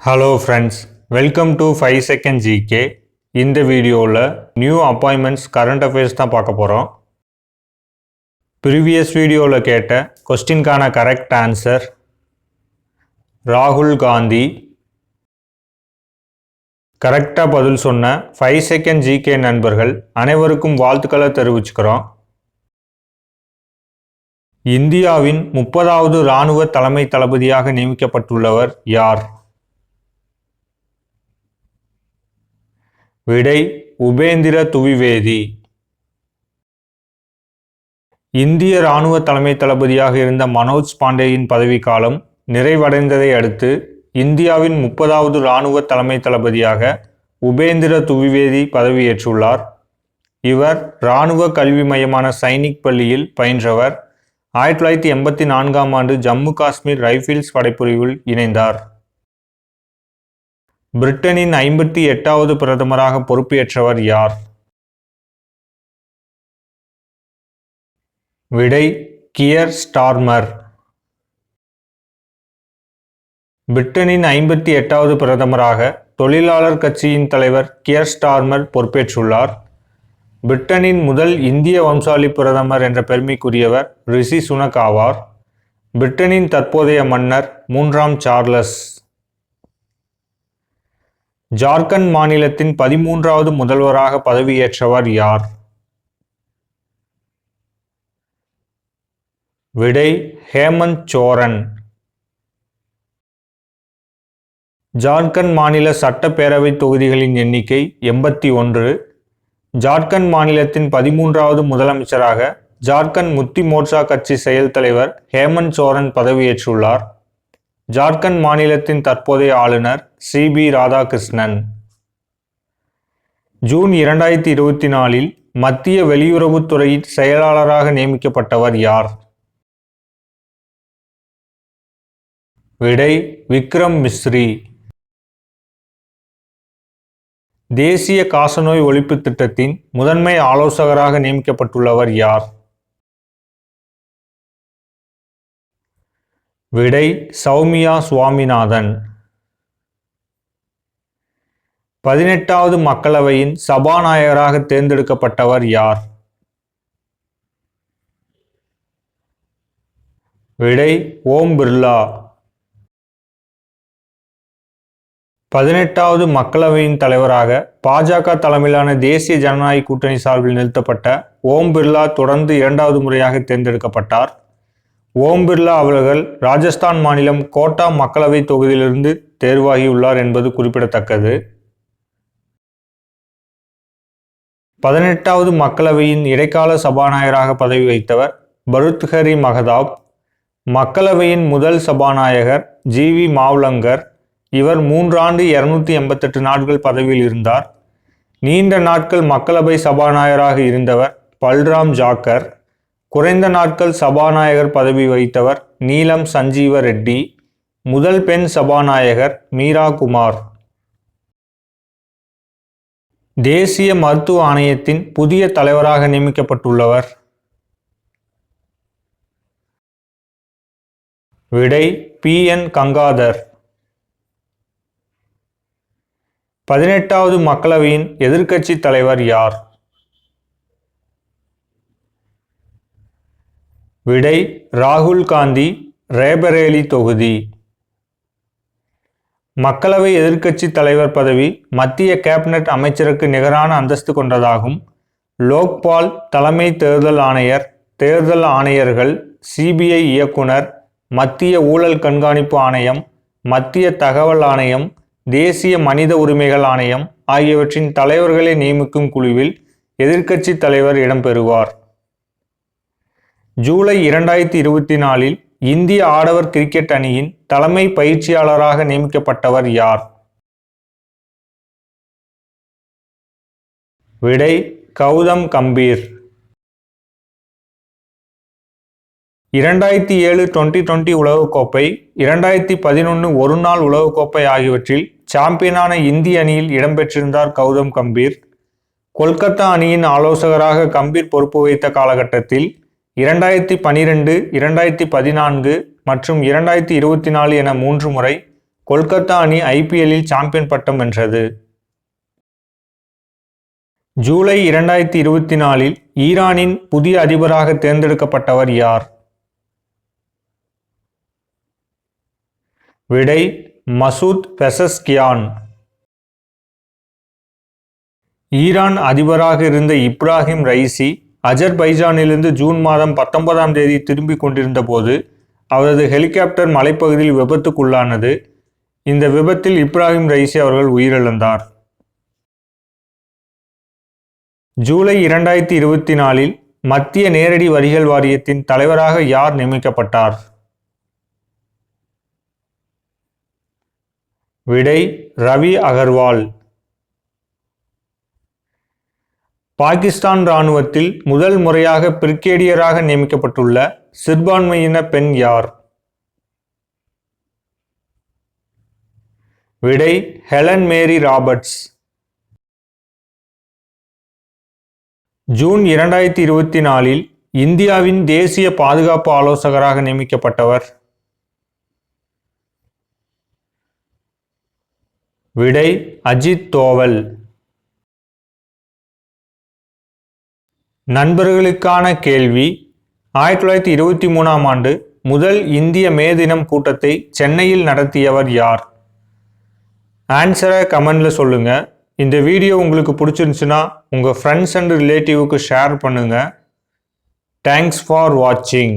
Hello friends welcome to five second GK இந்த வீடியோவில் new appointments current affairs தான் பார்க்க போகிறோம் ப்ரீவியஸ் வீடியோவில் கேட்ட கொஸ்டின்கான கரெக்ட் ஆன்சர் ராகுல் காந்தி. கரெக்டாக பதில் சொன்ன ஃபைவ் செகண்ட் ஜிகே நண்பர்கள் அனைவருக்கும் வாழ்த்துக்களை தெரிவிச்சுக்கிறோம். இந்தியாவின் முப்பதாவது இராணுவ தலைமை தளபதியாக நியமிக்கப்பட்டுள்ளவர் யார்? விடை உபேந்திர துவிவேதி. இந்திய இராணுவ தலைமை தளபதியாக இருந்த மனோஜ் பாண்டேயின் பதவிக்காலம் நிறைவடைந்ததை அடுத்து இந்தியாவின் முப்பதாவது இராணுவ தலைமை தளபதியாக உபேந்திர துவிவேதி பதவியேற்றுள்ளார். இவர் இராணுவ கல்வி மையமான சைனிக் பள்ளியில் பயின்றவர். ஆயிரத்தி தொள்ளாயிரத்தி எண்பத்தி நான்காம் ஆண்டு ஜம்மு காஷ்மீர் ரைஃபிள்ஸ் படைப்பிரிவில் இணைந்தார். பிரிட்டனின் ஐம்பத்தி எட்டாவது பிரதமராக பொறுப்பேற்றவர் யார்? விடை கியர் ஸ்டார்மர். பிரிட்டனின் ஐம்பத்தி எட்டாவது பிரதமராக தொழிலாளர் கட்சியின் தலைவர் கியர் ஸ்டார்மர் பொறுப்பேற்றுள்ளார். பிரிட்டனின் முதல் இந்திய வம்சாலி பிரதமர் என்ற பெருமைக்குரியவர் ரிஷி சுனக் ஆவார். பிரிட்டனின் தற்போதைய மன்னர் மூன்றாம் சார்லஸ். ஜார்க்கண்ட் மாநிலத்தின் பதிமூன்றாவது முதல்வராக பதவியேற்றவர் யார்? விடை ஹேமந்த் சோரன். ஜார்க்கண்ட் மாநில சட்டப்பேரவை தொகுதிகளின் எண்ணிக்கை எண்பத்தி ஒன்று. ஜார்க்கண்ட் மாநிலத்தின் பதிமூன்றாவது முதலமைச்சராக ஜார்க்கண்ட் முத்தி மோர்ச்சா கட்சி செயல் தலைவர் ஹேமந்த் சோரன் பதவியேற்றுள்ளார். ஜார்க்கண்ட் மாநிலத்தின் தற்போதைய ஆளுநர் சி. பி. ராதாகிருஷ்ணன். ஜூன் இரண்டாயிரத்தி இருபத்தி நாலில் மத்திய வெளியுறவுத்துறை செயலாளராக நியமிக்கப்பட்டவர் யார்? விடை விக்ரம் மிஸ்ரி. தேசிய காசநோய் ஒழிப்பு திட்டத்தின் முதன்மை ஆலோசகராக நியமிக்கப்பட்டுள்ளவர் யார்? விடை சௌமியா சுவாமிநாதன். பதினெட்டாவது மக்களவையின் சபாநாயகராக தேர்ந்தெடுக்கப்பட்டவர் யார்? விடை ஓம் பிர்லா. பதினெட்டாவது மக்களவையின் தலைவராக பாஜக தலைமையிலான தேசிய ஜனநாயக கூட்டணி சார்பில் நிறுத்தப்பட்ட ஓம் பிர்லா தொடர்ந்து இரண்டாவது முறையாக தேர்ந்தெடுக்கப்பட்டார். ஓம் பிர்லா அவர்கள் ராஜஸ்தான் மாநிலம் கோட்டா மக்களவை தொகுதியிலிருந்து தேர்வாகியுள்ளார் என்பது குறிப்பிடத்தக்கது. பதினெட்டாவது மக்களவையின் இடைக்கால சபாநாயகராக பதவி வைத்தவர் பருத்ஹரி மகதாப் மக்களவையின் முதல் சபாநாயகர் ஜி வி மாவ்லங்கர் இவர் மூன்றாண்டு இருநூத்தி எண்பத்தெட்டு நாட்கள் பதவியில் இருந்தார். நீண்ட நாட்கள் மக்களவை சபாநாயகராக இருந்தவர் பல்ராம் ஜாக்கர் குறைந்த நாட்கள் சபாநாயகர் பதவி வகித்தவர் நீலம் சஞ்சீவ ரெட்டி முதல் பெண் சபாநாயகர் மீரா குமார். தேசிய மருத்துவ ஆணையத்தின் புதிய தலைவராக நியமிக்கப்பட்டுள்ளவர். விடை பி. என். கங்காதர். பதினெட்டாவது மக்களவையின் எதிர்க்கட்சி தலைவர் யார்? விடை ராகுல் காந்தி ரேபரேலி தொகுதி. மக்களவை எதிர்க்கட்சி தலைவர் பதவி மத்திய கேபினட் அமைச்சருக்கு நிகரான அந்தஸ்து கொண்டதாகும். லோக்பால் தலைமை தேர்தல் ஆணையர் தேர்தல் ஆணையர்கள் சிபிஐ இயக்குனர் மத்திய ஊழல் கண்காணிப்பு ஆணையம் மத்திய தகவல் ஆணையம் தேசிய மனித உரிமைகள் ஆணையம் ஆகியவற்றின் தலைவர்களை நியமிக்கும் குழுவில் எதிர்க்கட்சி தலைவர் இடம்பெறுவார் ஜூலை இரண்டாயிரத்தி இருபத்தி நாலில் இந்திய ஆடவர் கிரிக்கெட் அணியின் தலைமை பயிற்சியாளராக நியமிக்கப்பட்டவர் யார்? விடை கௌதம் கம்பீர். இரண்டாயிரத்தி ஏழு டுவெண்ட்டி டுவெண்ட்டி உலகக்கோப்பை இரண்டாயிரத்தி பதினொன்று ஒரு நாள் உலகக்கோப்பை ஆகியவற்றில் சாம்பியனான இந்திய அணியில் இடம்பெற்றிருந்தார் கௌதம் கம்பீர். கொல்கத்தா அணியின் ஆலோசகராக கம்பீர் பொறுப்பு வைத்த காலகட்டத்தில் இரண்டாயிரத்தி பனிரெண்டு இரண்டாயிரத்தி பதினான்கு மற்றும் இரண்டாயிரத்தி இருபத்தி நாலு என மூன்று முறை கொல்கத்தா அணி ஐபிஎல்லில் சாம்பியன் பட்டம் வென்றது. ஜூலை இரண்டாயிரத்தி இருபத்தி நாலில் ஈரானின் புதிய அதிபராக தேர்ந்தெடுக்கப்பட்டவர் யார்? விடை மசூத் பெசஸ்கியான். ஈரான் அதிபராக இருந்த இப்ராஹிம் ரைசி அஜர்பைஜானிலிருந்து ஜூன் மாதம் பத்தொன்பதாம் தேதி திரும்பிக் கொண்டிருந்த போது அவரது ஹெலிகாப்டர் மலைப்பகுதியில் விபத்துக்குள்ளானது. இந்த விபத்தில் இப்ராஹிம் ரைசி அவர்கள் உயிரிழந்தார். ஜூலை இரண்டாயிரத்தி இருபத்தி நாலில் மத்திய நேரடி வரிகள் வாரியத்தின் தலைவராக யார் நியமிக்கப்பட்டார்? விடை ரவி அகர்வால். பாகிஸ்தான் இராணுவத்தில் முதல் முறையாக பிரிகேடியராக நியமிக்கப்பட்டுள்ள சிறுபான்மையின பெண் யார்? விடை ஹெலன் மேரி ராபர்ட்ஸ். ஜூன் இரண்டாயிரத்தி இருபத்தி நாலில் இந்தியாவின் தேசிய பாதுகாப்பு ஆலோசகராக நியமிக்கப்பட்டவர். விடை அஜித் தோவல். நண்பர்களுக்கான கேள்வி. ஆயிரத்தி தொள்ளாயிரத்தி இருபத்தி மூணாம் ஆண்டு முதல் இந்திய மே தினம் கூட்டத்தை சென்னையில் நடத்தியவர் யார்? ஆன்சரை கமெண்டில் சொல்லுங்கள் இந்த வீடியோ உங்களுக்கு பிடிச்சிருந்துச்சுன்னா உங்கள் ஃப்ரெண்ட்ஸ் அண்ட் ரிலேட்டிவுக்கு ஷேர் பண்ணுங்கள் தேங்க்ஸ் ஃபார் வாட்சிங்